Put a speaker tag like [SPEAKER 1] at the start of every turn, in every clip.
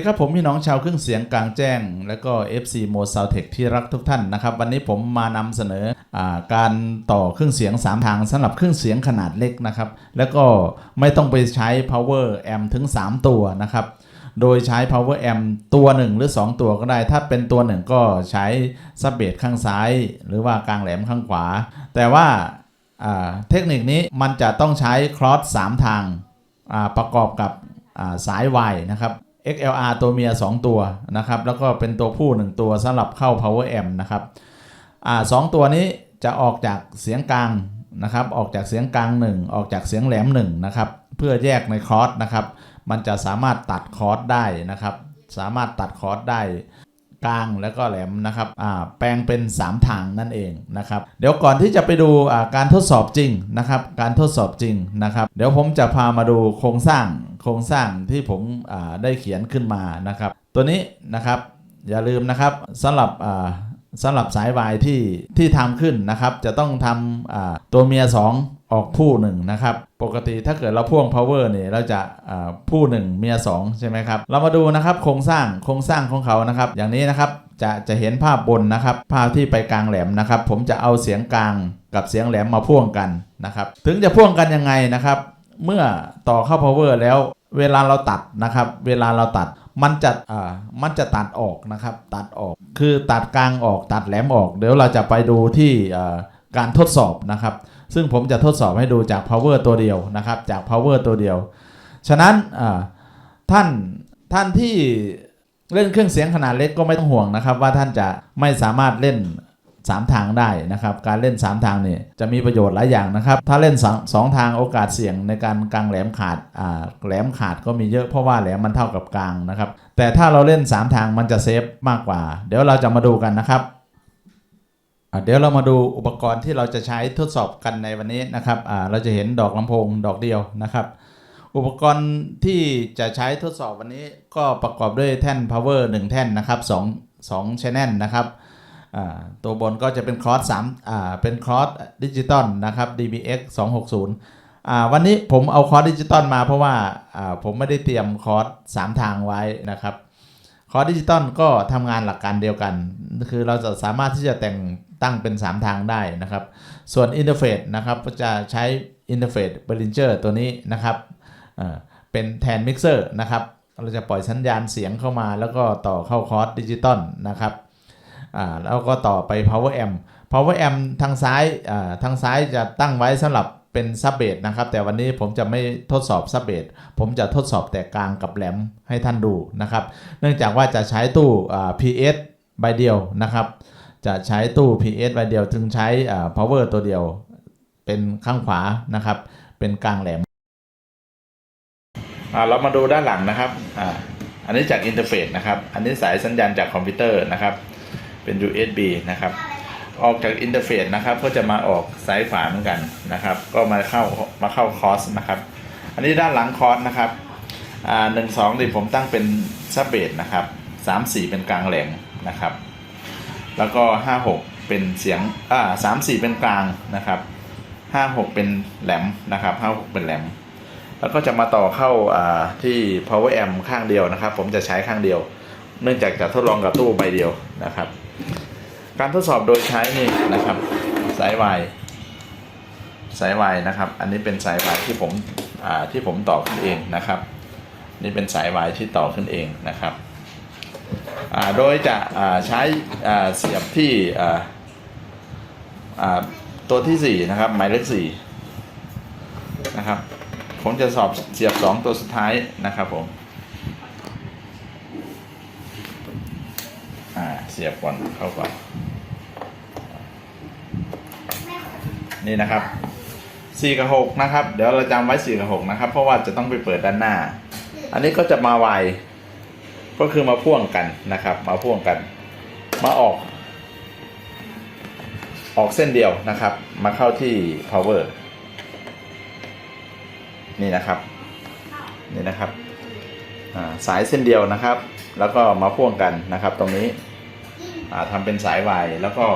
[SPEAKER 1] ดีครับผมพี่น้องชาวเครื่องเสียงกลางแจ้ง และก็ FC m o s o u t e c h ที่รักทุกท่านนะครับ วันนี้ผมมานำเสนออการต่อเครื่องเสียง 3 ทางสำหรับเครื่องเสียงขนาดเล็กนะครับ แล้วก็ไม่ต้องไปใช้ power amp ถึง 3 ตัวนะครับ โดยใช้ power amp ตัวหนึ่งหรือ 2 ตัวก็ได้ ถ้าเป็นตัวหนึ่งก็ใช้ซับเบสข้างซ้าย หรือว่ากลางแหลมข้างขวา แต่ว่าเทคนิคนี้มันจะต้องใช้คลอส3ทางประกอบกับอ่าสายนะครับ XLR ตัวเมีย 2 ตัวนะครับ แล้วก็เป็นตัวผู้ 1 ตัวสำหรับเข้า power amp นะครับอ่าสองตัวนี้จะออกจากเสียงกลางนะครับ ออกจากเสียงกลาง 1 ออกจากเสียงแหลม1นะครับ เพื่อแยกในคอร์สนะครับ มันจะสามารถตัดคอร์สได้นะครับ สามารถตัดคอร์สได้ กลางแล้วก็แหลมนะครับแปลงเป็น 3 ทางนั่นเองนะครับเดี๋ยวก่อนที่จะไปดูการทดสอบจริงนะครับการทดสอบจริงนะครับเดี๋ยวผมจะพามาดูโครงสร้างโครงสร้างที่ผมได้เขียนขึ้นมานะครับตัวนี้นะครับอย่าลืมนะครับสำหรับสำหรับสายวายที่ที่ทำขึ้นนะครับจะต้องทำตัวเมีย 2 ออกผู้หนึ่งนะครับ ปกติถ้าเกิดเราพ่วง power เนี่ยเราจะผู้หนึ่งเมีย2ใช่ไหมครับ เรามาดูนะครับโครงสร้างโครงสร้างของเขานะครับ อย่างนี้นะครับจะจะเห็นภาพบนนะครับ ภาพที่ไปกลางแหลมนะครับ ผมจะเอาเสียงกลางกับเสียงแหลมมาพ่วงกันนะครับ ถึงจะพ่วงกันยังไงนะครับ เมื่อต่อเข้า power แล้วเวลาเราตัดนะครับ เวลาเราตัดมันจะอ่ามันจะตัดออกนะครับ ตัดออกคือตัดกลางออกตัดแหลมออก เดี๋ยวเราจะไปดูที่การทดสอบนะครับ ซึ่งผมจะทดสอบให้ดูจาก power ตัวเดียวนะครับ จาก power ตัวเดียว ฉะนั้นท่านท่านที่เล่นเครื่องเสียงขนาดเล็กก็ไม่ต้องห่วงนะครับ ว่าท่านจะไม่สามารถเล่น 3 ทางได้นะครับ การเล่น 3 ทางเนี่ยจะมีประโยชน์หลายอย่างนะครับ ถ้าเล่นสองทางโอกาสเสี่ยงในการกลางแหลมขาดาแหลมขาดก็มีเยอะเพราะว่าแหลมมันเท่ากับกลางนะครับ แต่ถ้าเราเล่น 3 ทางมันจะเซฟมากกว่า เดี๋ยวเราจะมาดูกันนะครับ เดี๋ยวเรามาดูอุปกรณ์ที่เราจะใช้ทดสอบกันในวันนี้นะครับเราจะเห็นดอกลำโพงดอกเดียวนะครับ อุปกรณ์ที่จะใช้ทดสอบวันนี้ก็ประกอบด้วยแท่น power 1 แท่นนะครับ2 2 channel นะครับตัวบนก็จะเป็นคลอส3อ่าเป็นคลอสดิจิตอลนะครับ DBX 260อ่าวันนี้ผมเอาคอร์สดิจิตอลมาเพราะว่าอ่าผมไม่ได้เตรียมคอร์ส3ทางไว้นะครับ คอร์ดิจิตอลก็ทำงานหลักการเดียวกัน คือเราจะสามารถที่จะแต่งตั้งเป็น 3 ทางได้นะครับ ส่วนอินเทอร์เฟซนะครับก็จะใช้อินเทอร์เฟซเบริงเจอร์ตัวนี้นะครับเป็นแทนมิกเซอร์นะครับเราจะปล่อยสัญญาณเสียงเข้ามา แล้วก็ต่อเข้าคอร์สดิจิตอลนะครับแล้วก็ต่อไป power amp power amp ทางซ้ายทางซ้ายจะตั้งไว้สำหรับ เป็นซับเบสนะครับ แต่วันนี้ผมจะไม่ทดสอบซับเบสผมจะทดสอบแต่กลางกับแหลมให้ท่านดูนะครับ เนื่องจากว่าจะใช้ตู้ PS ใบเดียวนะครับ จะใช้ตู้ PS ใบเดียวถึงใช้ power ตัวเดียวเป็นข้างขวานะครับ เป็นกลางแหลมเรามาดูด้านหลังนะครับออันนี้จากอินเทอร์เฟซนะครับ อันนี้สายสัญญาณจากคอมพิวเตอร์นะครับ เป็น USB นะครับ ออกจากอินเทอร์เฟซนะครับ ก็จะมาออกสายฝาเหมือนกันนะครับ ก็มาเข้ามาเข้าคอร์สนะครับ อันนี้ด้านหลังคอร์สนะครับอ่าหนึ่งสองนี่ผมตั้งเป็นซับเบสนะครับสามสี่เป็นกลางแหลมนะครับ แล้วก็ห้าหกเป็นเสียงอ่าสามสี่เป็นกลางนะครับห้าหกเป็นแหลมนะครับห้าหกเป็นแหลม แล้วก็จะมาต่อเข้าอ่าที่ power amp ข้างเดียวนะครับ ผมจะใช้ข้างเดียว เนื่องจากจะทดลองกับตู้ใบเดียวนะครับ การทดสอบโดยใช้นี่นะครับ สายวายสายวายนะครับ อันนี้เป็นสายวายที่ผมที่ผมต่อขึ้นเองนะครับ นี่เป็นสายวายที่ต่อขึ้นเองนะครับโดยจะใช้เสียบที่ตัวที่สี่นะครับหมายเลขสี่นะครับ ผมจะสอบเสียบสองตัวสุดท้ายนะครับผมเสียบก่อนเข้าก่อน นี่นะครับ4กับ6นะครับ เดี๋ยวเราจำไว้4กับ6นะครับ เพราะว่าจะต้องไปเปิดด้านหน้า อันนี้ก็จะมาไวก็คือมาพ่วงกันนะครับ มาพ่วงกัน มาออก ออกเส้นเดียวนะครับ มาเข้าที่ power นี่นะครับ นี่นะครับอ่าสายเส้นเดียวนะครับ แล้วก็มาพ่วงกันนะครับ ตรงนี้อ่าทำเป็นสายวายแล้วก็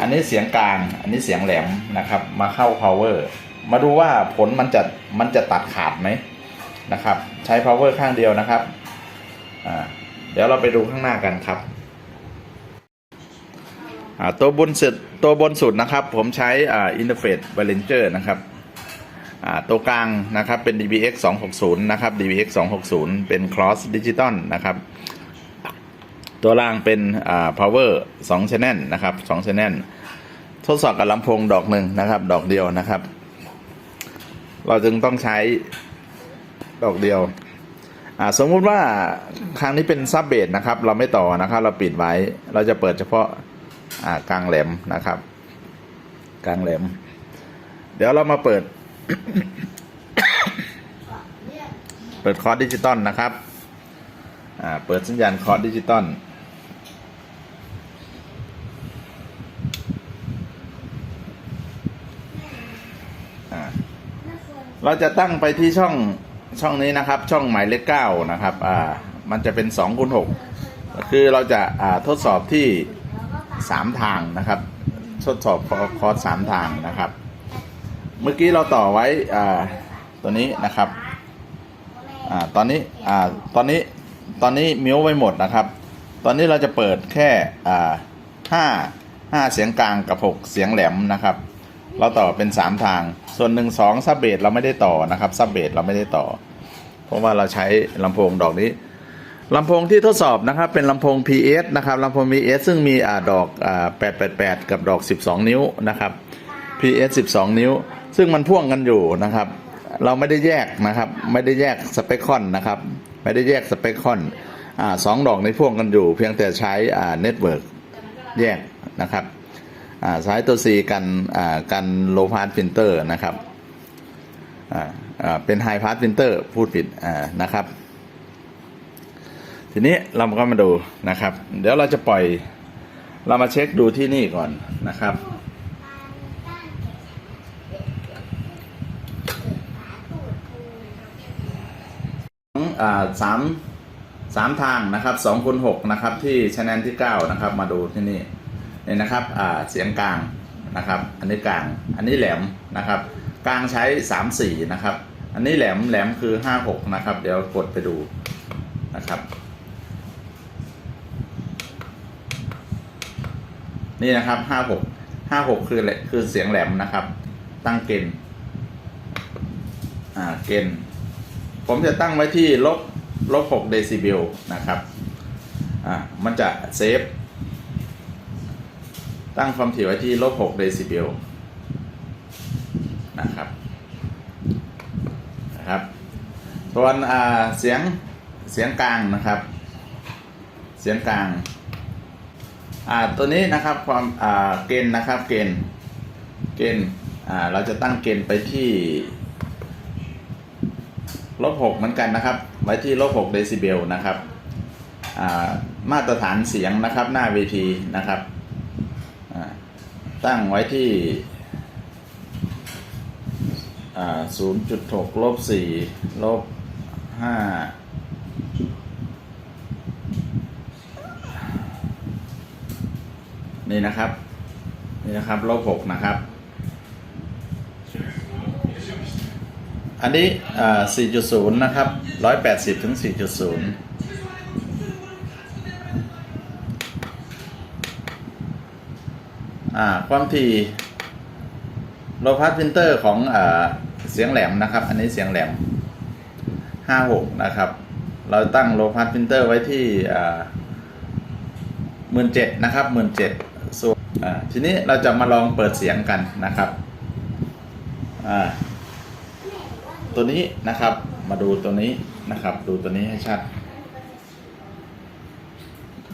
[SPEAKER 1] อันนี้เสียงกลาง อันนี้เสียงแหลมนะครับ มาเข้า power มาดูว่าผลมันจะมันจะตัดขาดไหมนะครับ ใช้ power ข้างเดียวนะครับอ่าเดี๋ยวเราไปดูข้างหน้ากันครับอ่าตัวบนสุดตัวบนสุดนะครับ ผมใช้อินเทอร์เฟซบาเลนเจอร์นะครับอ่าตัวกลางนะครับเป็น DBX 260นะครับ DBX 260เป็น cross digital นะครับ ตัวล่างเป็นอ่า power 2 channel นะครับ2 channel ทดสอบกับลำโพงดอกหนึ่งนะครับ ดอกเดียวนะครับ เราจึงต้องใช้ดอกเดียวอ่าสมมุติว่าครั้งนี้เป็นซับเบสนะครับ เราไม่ต่อนะครับ เราปิดไว้ เราจะเปิดเฉพาะอ่ากลางแหลมนะครับ กลางแหลม เดี๋ยวเรามาเปิด เปิดคอร์สดิจิตอลนะครับ อ่า เปิดสัญญาณคอร์สดิจิตอล เราจะตั้งไปที่ช่องช่องนี้นะครับ ช่องหมายเลขเก้านะครับอ่ามันจะเป็น2คูณ6คือเราจะอ่าทดสอบที่3ทางนะครับ ทดสอบคอร์สสามทางนะครับ เมื่อกี้เราต่อไว้อ่าตัวนี้นะครับอ่าตอนนี้อ่าตอนนี้ตอนนี้มิวไว้หมดนะครับ ตอนนี้เราจะเปิดแค่อ่าห้าห้าเสียงกลางกับ6เสียงแหลมนะครับ เราต่อเป็น3ทาง ส่วนหนึ่งสองซับเบสเราไม่ได้ต่อนะครับซับเบสเราไม่ได้ต่อ เพราะว่าเราใช้ลำโพงดอกนี้ลำโพงที่ทดสอบนะครับเป็นลำโพง PS นะครับลำโพง PS ซึ่งมีอ่าดอกอ่า888 กับดอก 12 นิ้วนะครับ PS 12 นิ้ว ซึ่งมันพ่วงกันอยู่นะครับ เราไม่ได้แยกนะครับ ไม่ได้แยกสเปคคอนนะครับ ไม่ได้แยกสเปคคอนอ่าสองดอกในพ่วงกันอยู่ เพียงแต่ใช้อ่าเน็ตเวิร์กแยกนะครับ สายตัว C กันกันโลพาสฟิลเตอร์นะครับเป็นไฮพาสฟิลเตอร์พูดผิดนะครับ ทีนี้เราก็มาดูนะครับ เดี๋ยวเราจะปล่อยเรามาเช็คดูที่นี่ก่อนนะครับสามสามทางนะครับสองคูณหกนะครับที่ชแนลที่เก้านะครับ มาดูที่นี่ เนี่ยนะครับเสียงกลางนะครับ อันนี้กลาง อันนี้แหลมนะครับ กลางใช้สามสี่นะครับ อันนี้แหลมแหลมคือห้าหกนะครับ เดี๋ยวกดไปดูนะครับ นี่นะครับห้าหกห้าหกคือคือเสียงแหลมนะครับ ตั้งเกณฑ์อ่าเกณฑ์ผมจะตั้งไว้ที่ลบลบหกเดซิเบลนะครับอ่ามันจะเซฟ ตั้งความถี่ไว้ที่ลบ6เดซิเบลนะครับนะครับส่วนเสียงเสียงกลางนะครับ เสียงกลางตัวนี้นะครับความเกณฑ์นะครับเกณฑ์เกณฑ์เราจะตั้งเกณฑ์ไปที่ลบ6เหมือนกันนะครับ ไว้ที่ลบ6เดซิเบลนะครับมาตรฐานเสียงนะครับหน้าเวทีนะครับ ตั้งไว้ที่ 0.6 ลบ 4 ลบ 5 นี่นะครับ นี่นะครับ ลบ 6 นะครับ อันนี้ 4.0 นะครับ 180 ถึง 4.0 อ่าความถี่โลพาสฟิลเตอร์ของอ่าเสียงแหลมนะครับ อันนี้เสียงแหลม 56 นะครับ เราตั้งโลพาสฟิลเตอร์ไว้ที่อ่าหมื่นเจ็ดนะครับหมื่นเจ็ดส่วนทีนี้เราจะมาลองเปิดเสียงกันนะครับตัวนี้นะครับมาดูตัวนี้นะครับ ดูตัวนี้ให้ชัด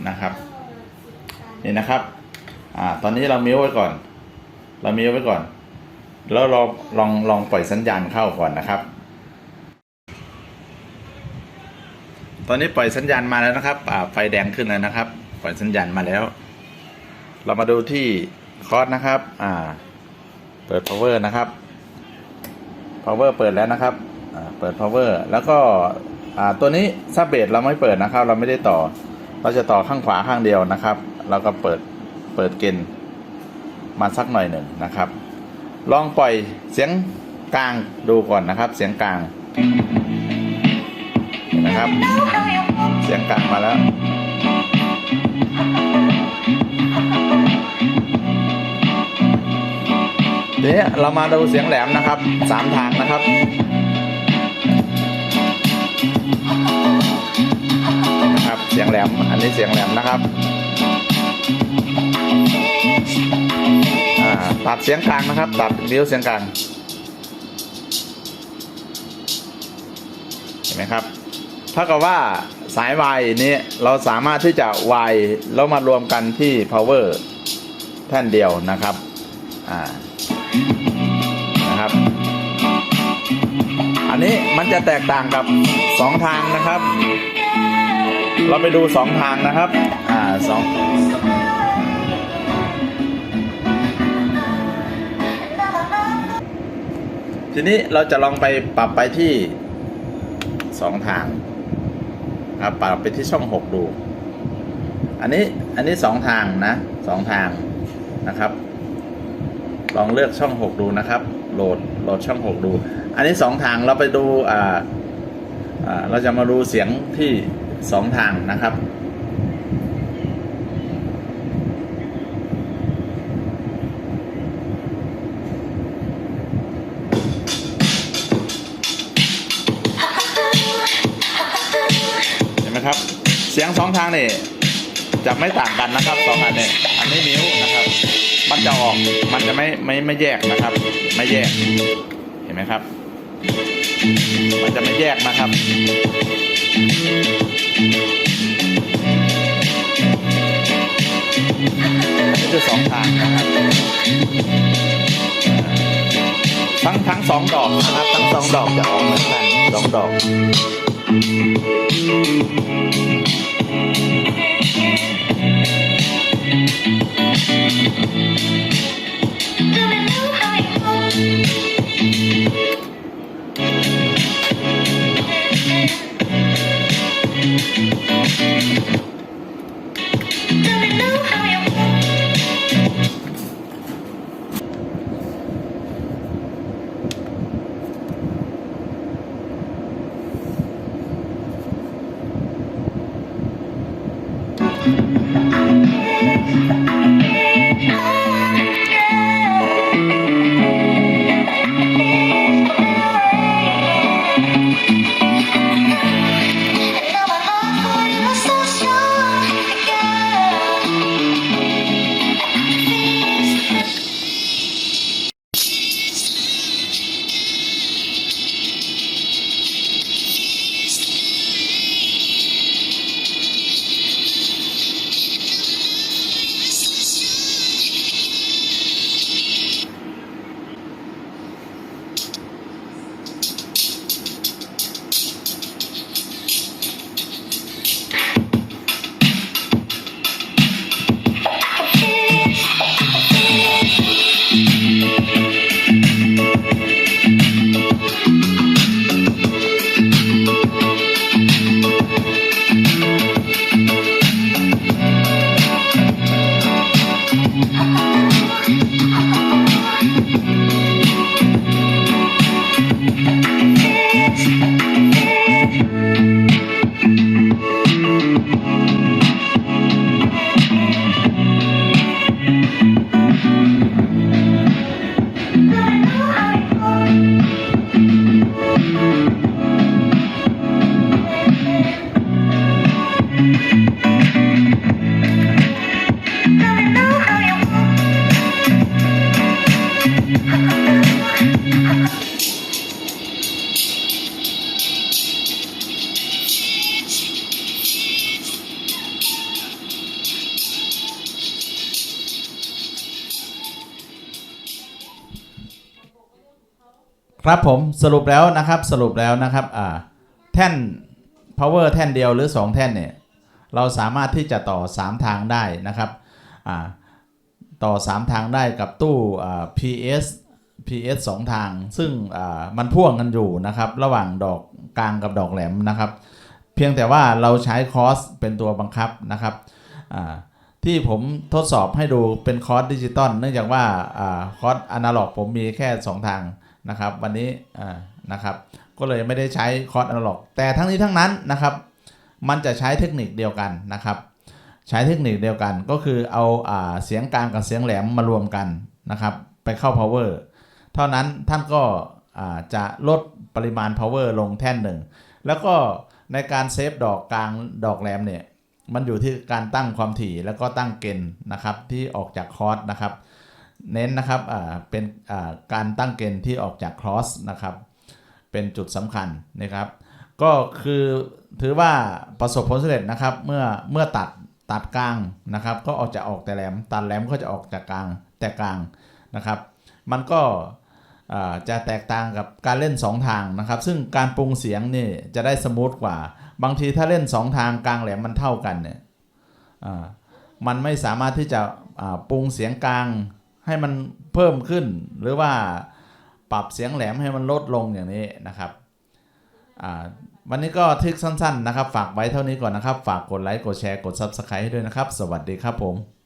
[SPEAKER 1] นะครับ นี่นะครับ อ่า ตอนนี้เรามิวไว้ก่อน เรามิวไว้ก่อน แล้วเราลองลองปล่อยสัญญาณเข้าก่อนนะครับ ตอนนี้ปล่อยสัญญาณมาแล้วนะครับอ่าไฟแดงขึ้นแล้วนะครับ ปล่อยสัญญาณมาแล้ว เรามาดูที่คอร์สนะครับ อ่า เปิด power นะครับ power เปิดแล้วนะครับ อ่า เปิด power แล้วก็ อ่า ตัวนี้ซับเบสเราไม่เปิดนะครับ เราไม่ได้ต่อ เราจะต่อข้างขวาข้างเดียวนะครับ แล้วก็เปิด เปิดเกณฑ์มาสักหน่อยหนึ่งนะครับ ลองปล่อยเสียงกลางดูก่อนนะครับ เสียงกลางเห็นนะครับ เสียงกลางมาแล้วทีนี้เรามาดูเสียงแหลมนะครับสามทางนะครับนะครับ เสียงแหลม อันนี้เสียงแหลมนะครับ ตัดเสียงกลางนะครับ ตัดนิ้วเสียงกลางเห็นไหมครับเท่ากับว่าสายวายนี้เราสามารถที่จะวายแล้วมารวมกันที่ power แท่นเดียวนะครับอ่านะครับ อันนี้มันจะแตกต่างกับสองทางนะครับ เราไปดูสองทางนะครับอ่าสอง ทีนี้เราจะลองไปปรับไปที่สองทางครับปรับไปที่ช่องหกดู อันนี้อันนี้สองทางนะสองทางนะครับ ลองเลือกช่องหกดูนะครับ โหลดโหลดช่องหกดู อันนี้สองทางเราไปดูอ่าอ่าเราจะมาดูเสียงที่สองทางนะครับ นไหมครับ เสียงสองทางนี่จะไม่ต่างกันนะครับสองอันเนี่ยอันนี้นิ้วนะครับ มันจะออกมันจะไม่ไม่ไม่แยกนะครับ ไม่แยกเห็นไหมครับ มันจะไม่แยกนะครับอันนี้คือสองทางนะครับทั้งทั้งสองดอกนะครับทั้งสองดอกจะออกเหมือนกันสองดอก Thank you. Thank you. ครับผมสรุปแล้วนะครับสรุปแล้วนะครับอ่าแท่น power แท่นเดียวหรือ 2 แท่นเนี่ยเราสามารถที่จะต่อ 3 ทางได้นะครับอ่าต่อ 3 ทางได้กับตู้อ่า PS PS 2 ทาง ซึ่งอ่ามันพ่วงกันอยู่นะครับระหว่างดอกกลางกับดอกแหลมนะครับเพียงแต่ว่าเราใช้คอสเป็นตัวบังคับนะครับอ่าที่ผมทดสอบให้ดูเป็นคอร์สดิจิตอลเนื่องจากว่าคอร์สอนาล็อกผมมีแค่ 2 ทาง นะครับวันนี้อ่านะครับก็เลยไม่ได้ใช้คอร์สอนาล็อกแต่ทั้งนี้ทั้งนั้นนะครับ มันจะใช้เทคนิคเดียวกันนะครับ ใช้เทคนิคเดียวกันก็คือเอาอาเสียงกลางกับเสียงแหลมมารวมกันนะครับ ไปเข้า power เท่านั้นท่านก็จะลดปริมาณ power ลงแท่นหนึ่ง แล้วก็ในการเซฟดอกกลางดอกแหลมเนี่ย มันอยู่ที่การตั้งความถี่แล้วก็ตั้งเกณฑ์นะครับที่ออกจากคอร์สนะครับ เน้นนะครับเป็นการตั้งเกณฑ์ที่ออกจากครอสนะครับ เป็นจุดสำคัญนะครับ ก็คือถือว่าประสบผลสำเร็จนะครับ เมื่อเมื่อตัดตัดกลางนะครับ ก็ออกจะออกแต่แหลม ตัดแหลมก็จะออกจากกลางแต่กลางนะครับ มันก็จะแตกต่างกับการเล่น 2 ทางนะครับ ซึ่งการปรุงเสียงนี่จะได้สมูทกว่า บางทีถ้าเล่น 2 ทางกลางแหลมมันเท่ากันเนี่ยมันไม่สามารถที่จะปรุงเสียงกลาง ให้มันเพิ่มขึ้น หรือว่าปรับเสียงแหลมให้มันลดลงอย่างนี้นะครับวันนี้ก็ทึกสั้นๆนะครับ ฝากไว้เท่านี้ก่อนนะครับ ฝากกดไลค์กดแชร์กด Subscribe ให้ด้วยนะครับ สวัสดีครับผม